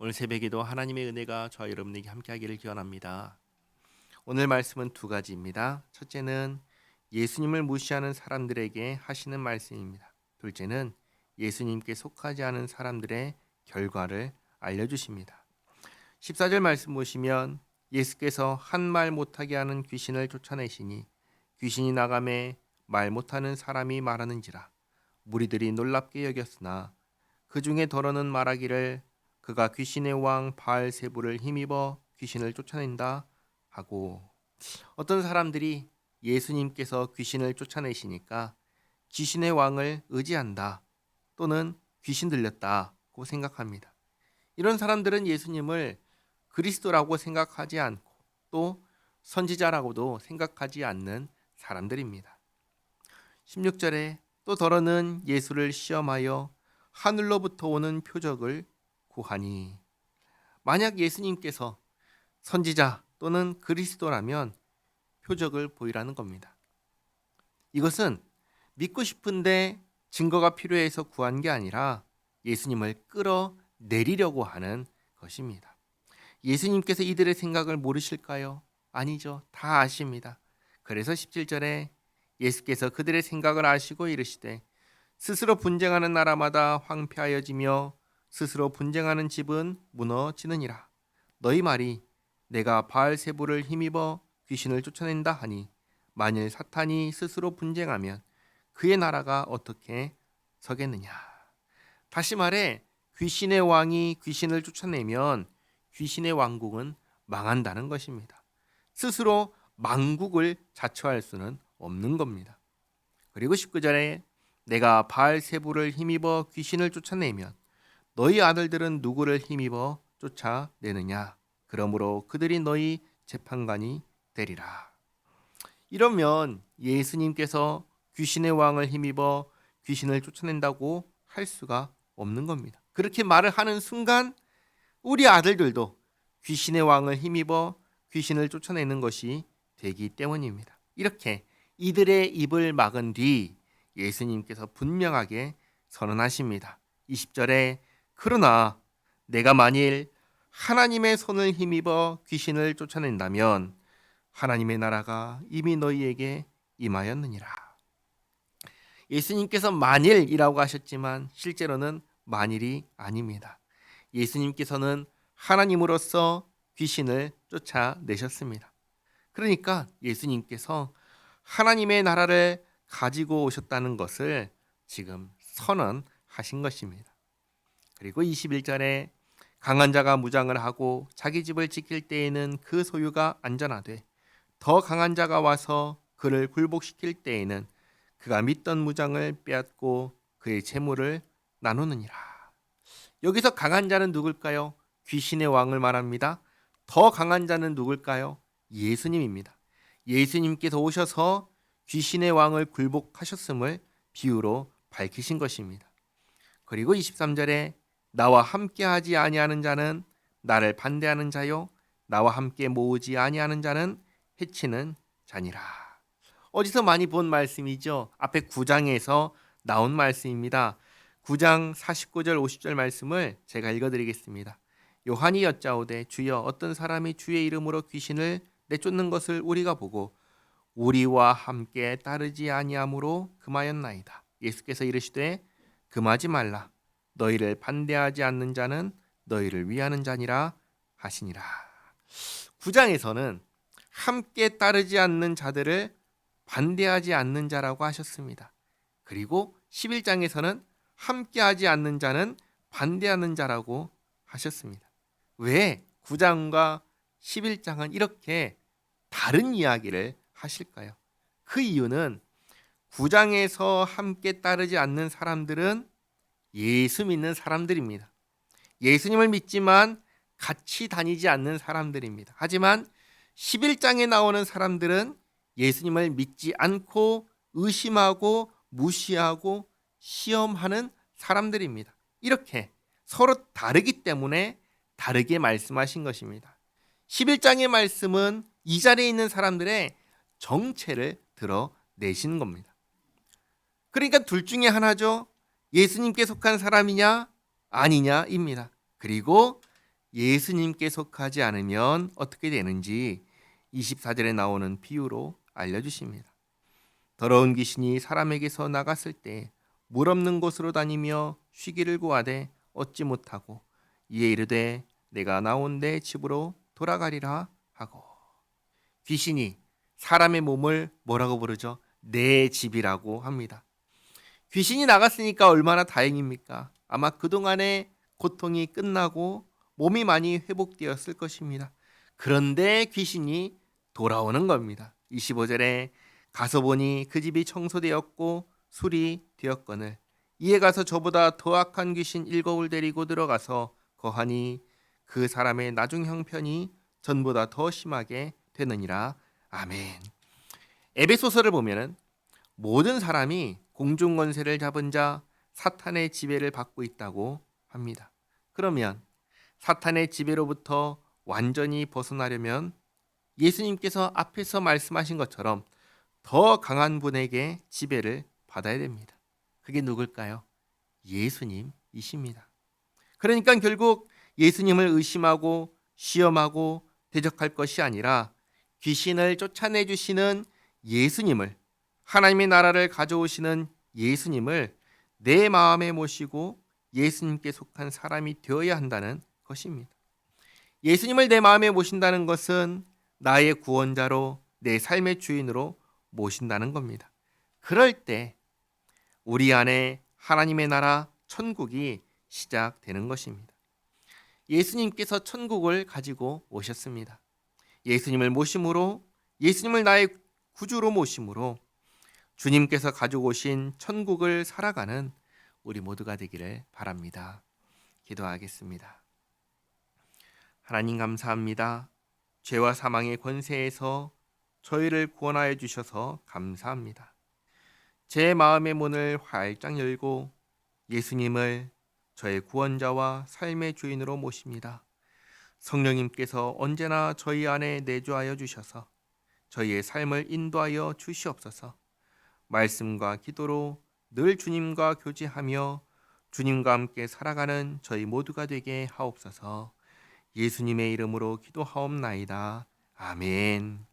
오늘 새벽에도 하나님의 은혜가 저와 여러분에게 함께하기를 기원합니다. 오늘 말씀은 두 가지입니다. 첫째는 예수님을 무시하는 사람들에게 하시는 말씀입니다. 둘째는 예수님께 속하지 않은 사람들의 결과를 알려주십니다. 14절 말씀 보시면 예수께서 한 말 못하게 하는 귀신을 쫓아내시니 귀신이 나감에 말 못하는 사람이 말하는지라 무리들이 놀랍게 여겼으나 그 중에 더러는 말하기를 그가 귀신의 왕 바알세부를 힘입어 귀신을 쫓아낸다 하고 어떤 사람들이 예수님께서 귀신을 쫓아내시니까 귀신의 왕을 의지한다 또는 귀신 들렸다고 생각합니다. 이런 사람들은 예수님을 그리스도라고 생각하지 않고 또 선지자라고도 생각하지 않는 사람들입니다. 16절에 또 더러는 예수를 시험하여 하늘로부터 오는 표적을 구하니 만약 예수님께서 선지자 또는 그리스도라면 표적을 보이라는 겁니다. 이것은 믿고 싶은데 증거가 필요해서 구한 게 아니라 예수님을 끌어내리려고 하는 것입니다. 예수님께서 이들의 생각을 모르실까요? 아니죠. 다 아십니다. 그래서 17절에 예수께서 그들의 생각을 아시고 이르시되 스스로 분쟁하는 나라마다 황폐하여지며 스스로 분쟁하는 집은 무너지느니라. 너희 말이 내가 바알세부를 힘입어 귀신을 쫓아낸다 하니 만일 사탄이 스스로 분쟁하면 그의 나라가 어떻게 서겠느냐. 다시 말해 귀신의 왕이 귀신을 쫓아내면 귀신의 왕국은 망한다는 것입니다. 스스로 망국을 자처할 수는 없는 겁니다. 그리고 19절에 내가 바알세부를 힘입어 귀신을 쫓아내면 너희 아들들은 누구를 힘입어 쫓아내느냐? 그러므로 그들이 너희 재판관이 되리라. 이러면 예수님께서 귀신의 왕을 힘입어 귀신을 쫓아낸다고 할 수가 없는 겁니다. 그렇게 말을 하는 순간 우리 아들들도 귀신의 왕을 힘입어 귀신을 쫓아내는 것이 되기 때문입니다. 이렇게 이들의 입을 막은 뒤 예수님께서 분명하게 선언하십니다. 20절에 그러나 내가 만일 하나님의 손을 힘입어 귀신을 쫓아낸다면 하나님의 나라가 이미 너희에게 임하였느니라. 예수님께서 만일이라고 하셨지만 실제로는 만일이 아닙니다. 예수님께서는 하나님으로서 귀신을 쫓아내셨습니다. 그러니까 예수님께서 하나님의 나라를 가지고 오셨다는 것을 지금 선언하신 것입니다. 그리고 21절에 강한 자가 무장을 하고 자기 집을 지킬 때에는 그 소유가 안전하되 더 강한 자가 와서 그를 굴복시킬 때에는 그가 믿던 무장을 빼앗고 그의 재물을 나누느니라. 여기서 강한 자는 누굴까요? 귀신의 왕을 말합니다. 더 강한 자는 누굴까요? 예수님입니다. 예수님께서 오셔서 귀신의 왕을 굴복하셨음을 비유로 밝히신 것입니다. 그리고 23절에 나와 함께 하지 아니하는 자는 나를 반대하는 자요 나와 함께 모으지 아니하는 자는 해치는 자니라. 어디서 많이 본 말씀이죠. 앞에 9장에서 나온 말씀입니다. 9장 49절 50절 말씀을 제가 읽어 드리겠습니다. 요한이 여짜오되 주여 어떤 사람이 주의 이름으로 귀신을 내쫓는 것을 우리가 보고 우리와 함께 따르지 아니하므로 금하였나이다. 예수께서 이르시되 금하지 말라. 너희를 반대하지 않는 자는 너희를 위하는 자니라 하시니라. 9장에서는 함께 따르지 않는 자들을 반대하지 않는 자라고 하셨습니다. 그리고 11장에서는 함께 하지 않는 자는 반대하는 자라고 하셨습니다. 왜 9장과 11장은 이렇게 다른 이야기를 하실까요? 그 이유는 9장에서 함께 따르지 않는 사람들은 예수 믿는 사람들입니다. 예수님을 믿지만 같이 다니지 않는 사람들입니다. 하지만 11장에 나오는 사람들은 예수님을 믿지 않고 의심하고 무시하고 시험하는 사람들입니다. 이렇게 서로 다르기 때문에 다르게 말씀하신 것입니다. 11장의 말씀은 이 자리에 있는 사람들의 정체를 드러내시는 겁니다. 그러니까 둘 중에 하나죠. 예수님께 속한 사람이냐 아니냐입니다. 그리고 예수님께 속하지 않으면 어떻게 되는지 24절에 나오는 비유로 알려주십니다. 더러운 귀신이 사람에게서 나갔을 때 물 없는 곳으로 다니며 쉬기를 구하되 얻지 못하고 이에 이르되 내가 나온 내 집으로 돌아가리라 하고 귀신이 사람의 몸을 뭐라고 부르죠? 내 집이라고 합니다. 귀신이 나갔으니까 얼마나 다행입니까? 아마 그동안의 고통이 끝나고 몸이 많이 회복되었을 것입니다. 그런데 귀신이 돌아오는 겁니다. 25절에 가서 보니 그 집이 청소되었고 술이 되었거늘 이에 가서 저보다 더 악한 귀신 일곱을 데리고 들어가서 거하니 그 사람의 나중 형편이 전보다 더 심하게 되느니라. 아멘. 에베소서를 보면은 모든 사람이 공중 권세를 잡은 자 사탄의 지배를 받고 있다고 합니다. 그러면 사탄의 지배로부터 완전히 벗어나려면 예수님께서 앞에서 말씀하신 것처럼 더 강한 분에게 지배를 받아야 됩니다. 그게 누굴까요? 예수님이십니다. 그러니까 결국 예수님을 의심하고 시험하고 대적할 것이 아니라 귀신을 쫓아내 주시는 예수님을 하나님의 나라를 가져오시는 예수님을 내 마음에 모시고 예수님께 속한 사람이 되어야 한다는 것입니다. 예수님을 내 마음에 모신다는 것은 나의 구원자로 내 삶의 주인으로 모신다는 겁니다. 그럴 때 우리 안에 하나님의 나라 천국이 시작되는 것입니다. 예수님께서 천국을 가지고 오셨습니다. 예수님을 모심으로 예수님을 나의 구주로 모심으로 주님께서 가지고 오신 천국을 살아가는 우리 모두가 되기를 바랍니다. 기도하겠습니다. 하나님 감사합니다. 죄와 사망의 권세에서 저희를 구원하여 주셔서 감사합니다. 제 마음의 문을 활짝 열고 예수님을 저의 구원자와 삶의 주인으로 모십니다. 성령님께서 언제나 저희 안에 내주하여 주셔서 저희의 삶을 인도하여 주시옵소서. 말씀과 기도로 늘 주님과 교제하며 주님과 함께 살아가는 저희 모두가 되게 하옵소서. 예수님의 이름으로 기도하옵나이다. 아멘.